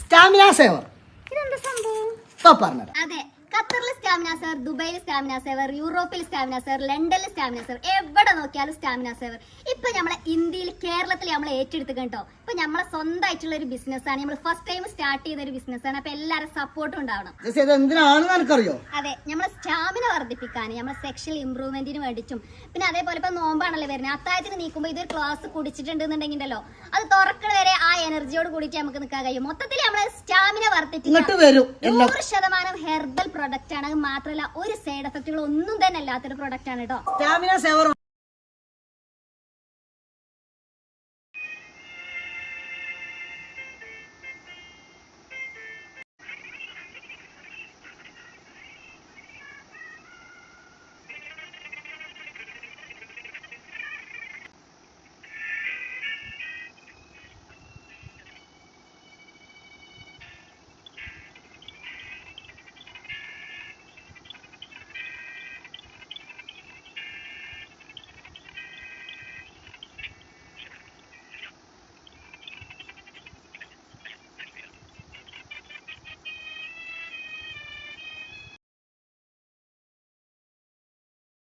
Stamina saver. ഇതെന്താ സംഭവം? ഇപ്പൊ പറഞ്ഞത് സ്റ്റാമിന സെവർ ദുബൈയിൽ സ്റ്റാമിന സെവർ യൂറോപ്പിൽ സ്റ്റാമിന സെവർ ലണ്ടനിൽ സ്റ്റാമിന സെവർ എവിടെ നോക്കിയാലും സ്റ്റാമിന സെവർ ഇപ്പൊ നമ്മളെ ഇന്ത്യയിൽ കേരളത്തിൽ നമ്മൾ ഏറ്റെടുത്ത് കേട്ടോ ഇപ്പൊ നമ്മളെ സ്വന്തമായിട്ടുള്ള ഒരു ബിസിനസ് ആണ്. നമ്മൾ ഫസ്റ്റ് ടൈം സ്റ്റാർട്ട് ചെയ്ത ഒരു ബിസിനസ് ആണ്. അപ്പൊ എല്ലാവരും സപ്പോർട്ടും ഉണ്ടാവണം. അതെ നമ്മളെ സ്റ്റാമിന വർദ്ധിപ്പിക്കാൻ നമ്മളെ സെക്ഷൽ ഇമ്പ്രൂവ്മെന്റിന് വേണ്ടിയിട്ടും പിന്നെ അതേപോലെ ഇപ്പൊ നോമ്പാണല്ലോ വരുന്നത്. അത്താഴത്തിന് നീക്കുമ്പോൾ ഇതൊരു ക്ലാസ് കുടിച്ചിട്ടുണ്ടെന്നുണ്ടെങ്കിലോ അത് തുറക്കണ വരെ ആ എനർജിയോട് കൂടിയിട്ട് നമുക്ക് നിൽക്കാൻ കഴിയും. മൊത്തത്തിൽ നമ്മളെ സ്റ്റാമിന വർദ്ധിപ്പിക്കും. നൂറ് ശതമാനം ഹെർബൽ പ്രൊഡക്റ്റ് ആണ്. മാത്രമല്ല ഒരു സൈഡ് എഫക്റ്റുകൾ ഒന്നും തന്നെ അല്ലാത്തൊരു പ്രൊഡക്റ്റ് ആണ് കേട്ടോ